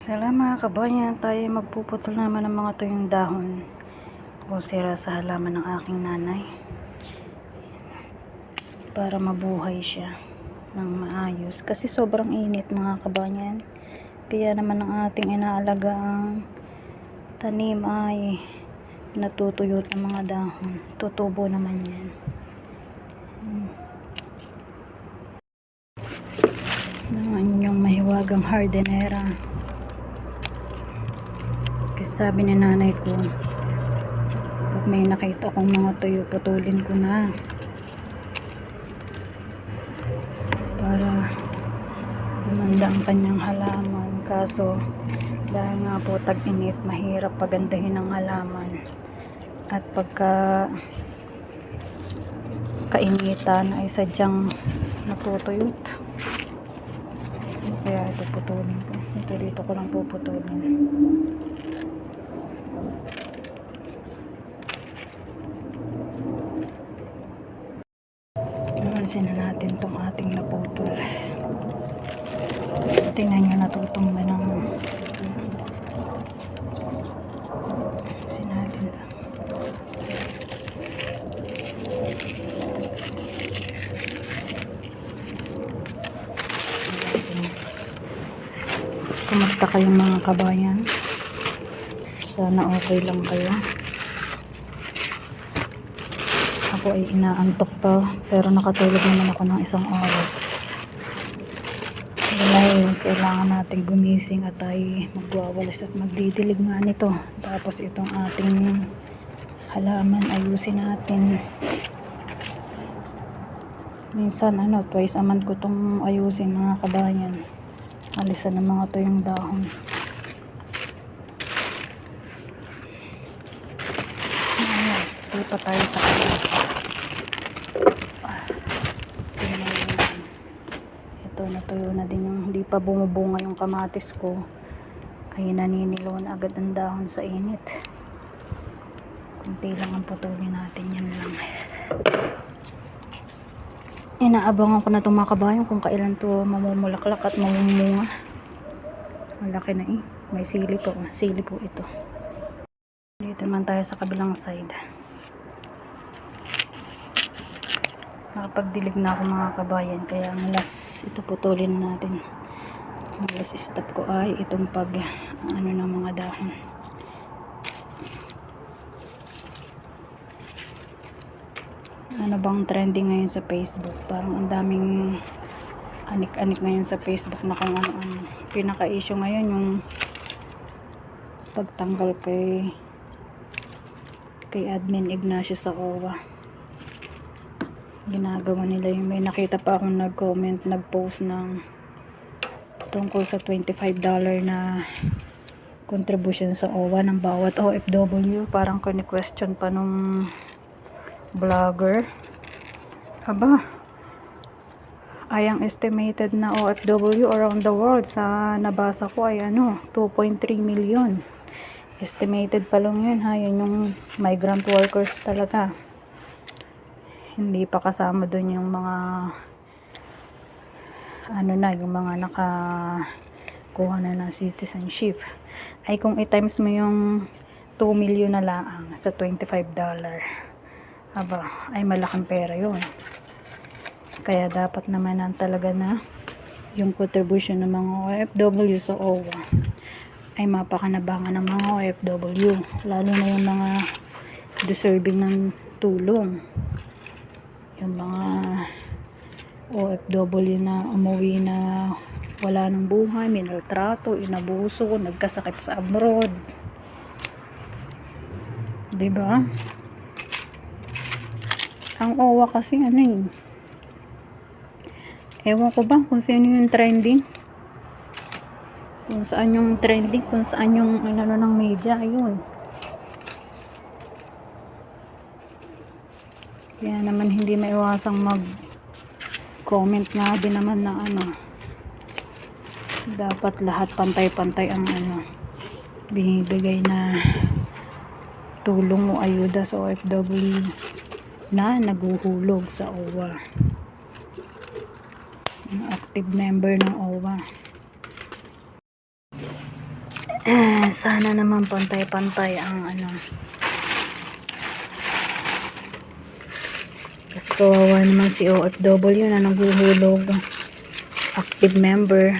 Salamat mga kabayan, tayo magpuputol naman ng mga tuyong dahon o sira sa halaman ng aking nanay para mabuhay siya ng maayos. Kasi sobrang init mga kabayan. Kaya naman ang ating inaalagang tanim ay natutuyot ng mga dahon. Tutubo naman yan. Ng inyong mahiwagang hardenera kasi sabi ni nanay ko, pag may nakita akong mga tuyo, putulin ko na. Para gumanda ang kanyang halaman. Kaso, dahil nga po tag-init, mahirap pagandahin ang halaman. At pagka kainitan ay sadyang natutuyot. Kaya ito putulin ko. Ito dito ko lang puputulin. Namansin na natin tong ating naputol. Tingnan nyo natutumba ng lang. Kumusta kayong mga kabayan? Sana okay lang kayo. Ako ay inaantok pa pero nakatulog naman ako ng isang oras. Dahil kailangan natin gumising at ay magwawalis at magdidilig nga nito. Tapos itong ating halaman ayusin natin. Minsan ano, twice a month ko itong ayusin mga kabayan. Alisan ng mga tuyong dahon. Ayan, lipat tayo sa kanila. Tingnan mo yan. Ito, natuyo na din yung hindi pa bumubunga yung kamatis ko. Ay naninilo na agad ang dahon sa init. Kunti lang ang putulin natin yan lang. Inaabangan ko na itong mga kabayan kung kailan to mamumulaklak at mamumunga. Malaki na eh. May sili po. Sili po ito. Dito naman tayo sa kabilang side. Nakapagdilig na ako mga kabayan. Kaya ang last, ito putulin na natin. Ang last step ko ay itong pag ano ng mga dahon. ano bang trending ngayon sa Facebook. Parang ang daming anik-anik ngayon sa Facebook na kung ano-ano. Pinaka-issue ngayon yung pagtanggal kay kay admin Ignacio sa OWA. Ginagawa nila yung may nakita pa akong nag-comment, nag-post ng tungkol sa $25 na contribution sa OWA ng bawat OFW. Parang kani-question pa nung vlogger. Aba, ay ang estimated na OFW around the world sa nabasa ko ay ano, 2.3 million. Estimated pa lang yun ha, yun yung migrant workers talaga. Hindi pa kasama doon yung mga ano na, yung mga naka kuha na ng citizenship. Ay kung i-times mo yung 2 million na lang sa 25 dollar aba, ay malaking pera yun. Kaya dapat naman ang talaga na yung contribution ng mga OFW sa OWA ay mapakanabangan ng mga OFW. Lalo na yung mga deserving ng tulong. Yung mga OFW na umuwi na wala ng buhay, minaltrato, inabuso, nagkasakit sa abroad. 'Di ba? Ang OWA kasi ano eh. Ewan ko ba kung sino yung trending. Kung saan yung trending, kung saan yung ano ng media, ayun. Kaya naman hindi maiwasang mag comment nga din naman na ano dapat lahat pantay-pantay ang ano binibigay na tulong o ayuda sa OFW na naguhulog sa OWA. Active member ng OWA. Eh, sana naman pantay-pantay ang ano. Kawawa naman si OFW na naghuhulog. Active member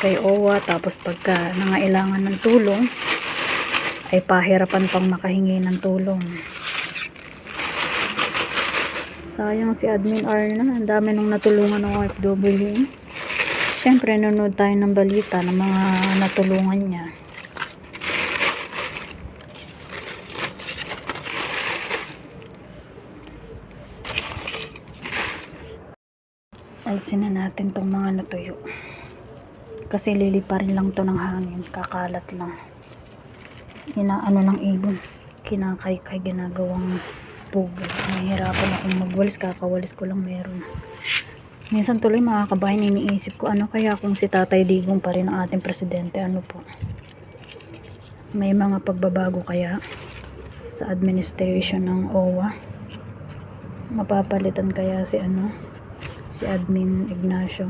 kay OWA tapos pagka nangailangan ng tulong ay pahirapan pang makahingi ng tulong. Sayang si Admin Arna. Ang dami nung natulungan ng OFW. Siyempre, nanonood tayo ng balita ng mga natulungan niya. Alisin na natin tong mga natuyo. Kasi liliparin lang to ng hangin. Kakalat lang. Inaano ng ibon. Kinakay-kay ginagawang pugo. Nahihirapan akong magwalis. Kakawalis ko lang meron. Minsan tuloy mga kabayan iniisip ko ano kaya kung si Tatay Digong pa rin ang ating presidente. Ano po? May mga pagbabago kaya sa administration ng OWA. Mapapalitan kaya si ano? Si Admin Ignacio.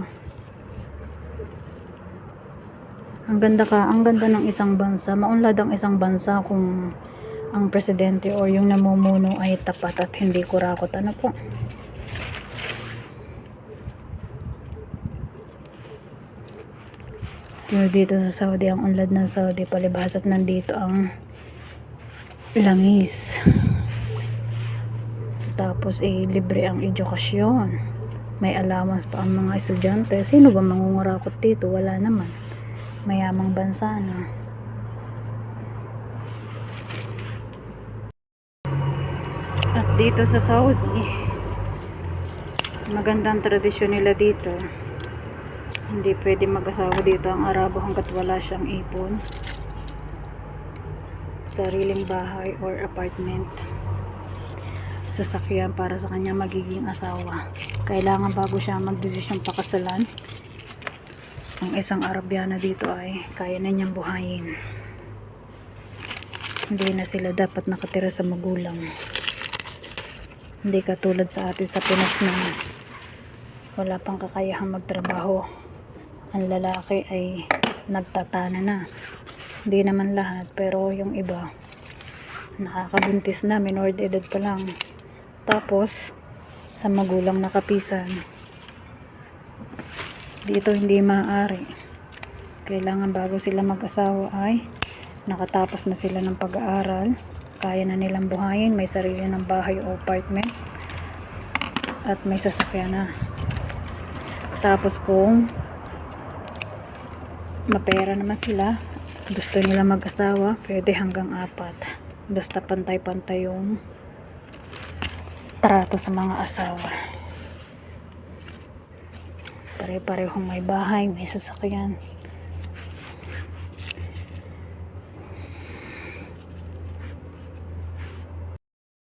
Ang ganda ka, ang ganda ng isang bansa. Maunlad ang isang bansa kung ang presidente o yung namumuno ay tapat at hindi kurakot. Ano po? Pero dito sa Saudi, ang unlad ng Saudi, palibhas at nandito ang langis. Tapos, eh, libre ang edukasyon. May allowance pa ang mga estudyante. Sino ba mangungurakot dito? Wala naman. Mayamang bansa na. At dito sa Saudi, magandang tradisyon nila dito. Hindi pwede mag-asawa dito ang Arabo hanggat wala siyang ipon. Sariling bahay or apartment. Sasakyan para sa kanya magiging asawa. Kailangan bago siya magdesisyon pakasalan. Ang isang Arabiana dito ay kaya na niyang buhayin. Hindi na sila dapat nakatira sa magulang. Hindi katulad sa atin sa Pinas na wala pang kakayahang magtrabaho. Ang lalaki ay nagtatana na. Hindi naman lahat, pero yung iba nakakabuntis na, minor edad pa lang. Tapos, sa magulang nakapisan. Dito hindi maaari. Kailangan bago sila mag-asawa ay nakatapos na sila ng pag-aaral. Kaya na nilang buhayin, may sarili ng bahay o apartment. At may sasakyan na. Tapos kung mapera naman sila, gusto nila mag-asawa, pwede hanggang apat. Basta pantay-pantay yung trato sa mga asawa. Pare-parehong may bahay, may sasakyan.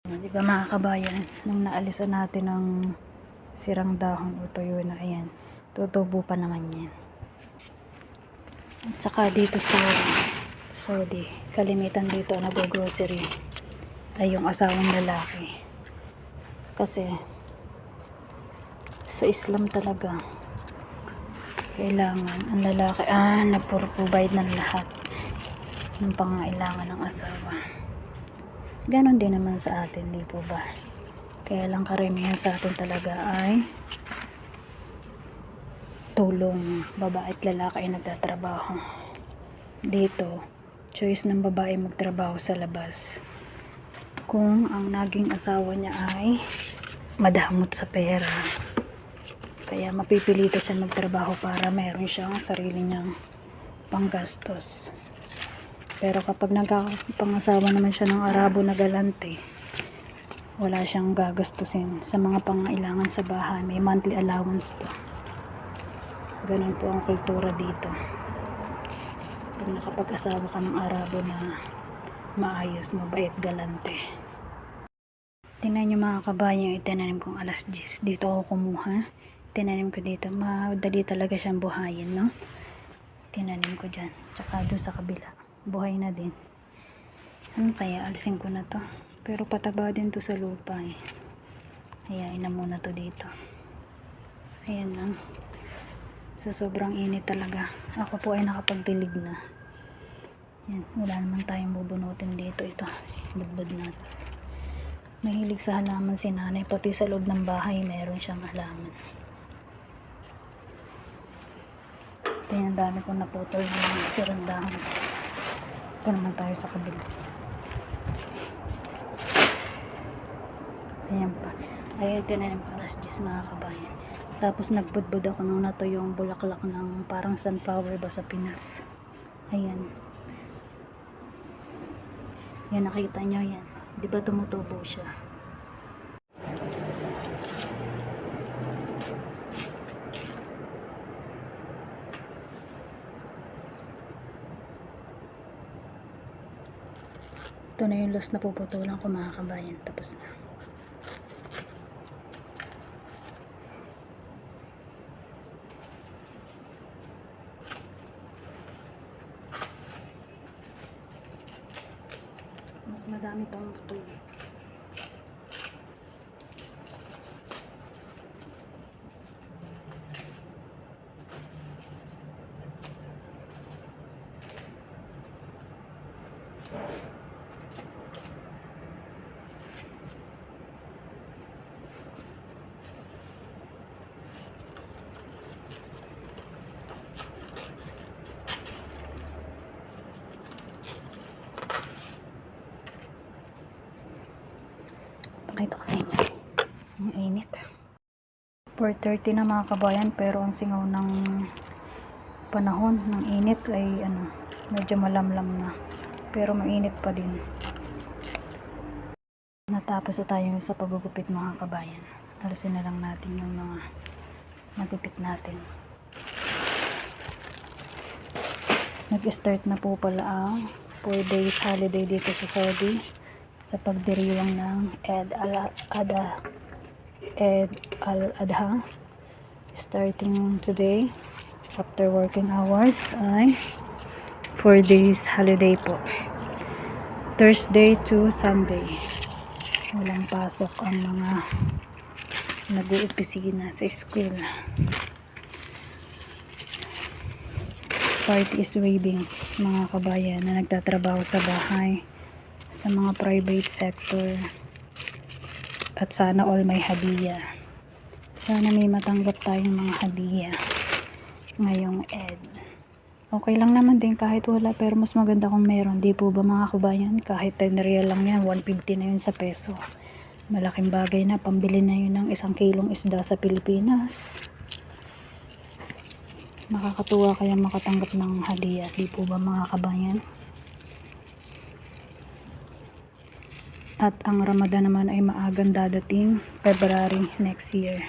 Di mga kabayan, nung naalisan natin ng sirang dahon o tuyo na ayan, tutubo pa naman yan. At saka dito sa Saudi, kalimitan dito nag-grocery ay yung asawang lalaki. Kasi sa Islam talaga kailangan ang lalaki ah nagpo-provide ng lahat ng pangailangan ng asawa. Ganon din naman sa atin, di po ba? Kaya lang karamihan sa atin talaga ay tulong babae at lalaki ay nagtatrabaho. Dito, choice ng babae magtrabaho sa labas. Kung ang naging asawa niya ay madamot sa pera. Kaya mapipilito siya magtrabaho para meron siyang sarili niyang panggastos. Pero kapag nagkapangasawa naman siya ng Arabo na galante, wala siyang gagastusin sa mga pangailangan sa bahay. May monthly allowance po. Ganun po ang kultura dito. Pag nakapag-asawa ka ng Arabo na maayos, mabait, galante. Tingnan nyo mga kabayan, itinanim kong alas 10. Dito ako kumuha. Tinanim ko dito. Madali talaga siyang buhayin, no? Tinanim ko dyan. Tsaka doon sa kabila. Buhay na din. Ano kaya? Alisin ko na to. Pero pataba din to sa lupa eh. Hayain na muna to dito. Ayan lang. Sa sobrang init talaga. Ako po ay nakapagdilig na. Yan, wala naman tayong bubunutin dito. Ito, budbud natin. Mahilig sa halaman si nanay. Pati sa loob ng bahay, meron siyang halaman. Ito yung dami kong naputol ng dahon. Ito naman tayo sa kabila. Ayan pa. Ay, tinanim ko alas 10 mga kabayan. Tapos nagbudbud ako nung nato yung bulaklak ng parang sunflower ba sa Pinas. Ayan. Yan, nakita nyo yan. Di ba tumutubo siya? Ito na yung loss na puputulan ko mga kabayan. Tapos na. Mas madami pang putol. Pakita ko sa inyo. Ang init. 4.30 na mga kabayan pero ang singaw ng panahon ng init ay ano, medyo malamlam na. Pero mainit pa din. Natapos na tayo sa pagugupit mga kabayan. Alisin na lang natin yung mga nagupit natin. Nag-start na po pala ang 4 days holiday dito sa Saudi sa pagdiriwang ng Eid al-Adha Eid al-Adha. Starting today after working hours ay 4 days holiday po. Thursday to Sunday. Walang pasok ang mga nag-uopisina sa school. Party is waving mga kabayan na nagtatrabaho sa bahay sa mga private sector. At sana all may hadiya. Sana may matanggap tayong mga hadiya ngayong ed. Okay lang naman din kahit wala pero mas maganda kung meron. Di po ba mga kabayan? Kahit 10 real lang yan 150 na yun sa peso. Malaking bagay na pambili na yun ng isang kilong isda sa Pilipinas. Nakakatuwa kaya makatanggap ng hadiya. Di po ba mga kabayan At ang Ramadan naman ay maagang dadating February next year.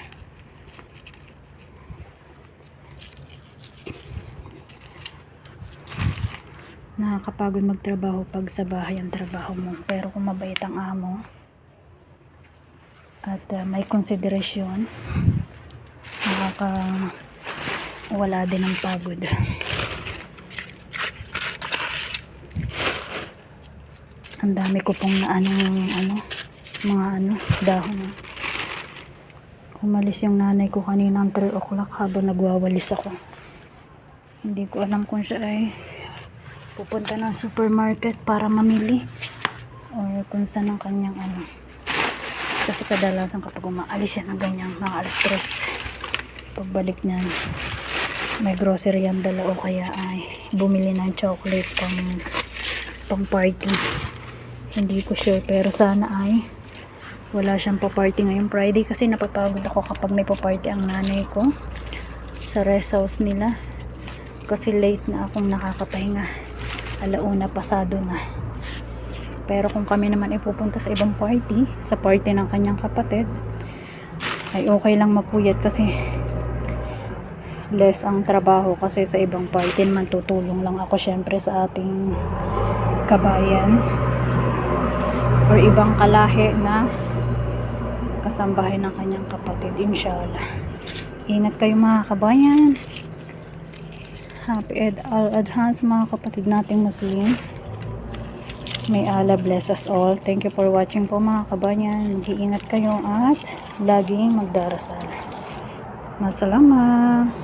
Nakakapagod magtrabaho pag sa bahay ang trabaho mo. Pero kung mabait ang amo at uh, may konsiderasyon, nakaka wala din ng pagod. Ang dami ko pong na ano, ano, mga ano, dahon. Umalis yung nanay ko kanina ng 3 o'clock habang nagwawalis ako. Hindi ko alam kung siya ay pupunta ng supermarket para mamili or kung saan ang kanyang ano. Kasi kadalasan kapag umaalis siya ng ganyang mga alas 3 pagbalik niya may grocery ang dala o kaya ay bumili ng chocolate pang pang party hindi ko sure pero sana ay wala siyang pa-party ngayong Friday kasi napapagod ako kapag may pa-party ang nanay ko sa rest house nila. Kasi late na akong nakakapahinga. Alauna pasado na. Pero kung kami naman ipupunta sa ibang party sa party ng kanyang kapatid ay okay lang mapuyat kasi less ang trabaho kasi sa ibang party naman tutulong lang ako syempre sa ating kabayan or ibang kalahi na kasambahay ng kanyang kapatid inshallah. Ingat kayo mga kabayan. Happy Eid al-Adha sa mga kapatid nating Muslim. May Allah bless us all. Thank you for watching po mga kabayan. Mag-iingat kayo at laging magdarasal. Masalamat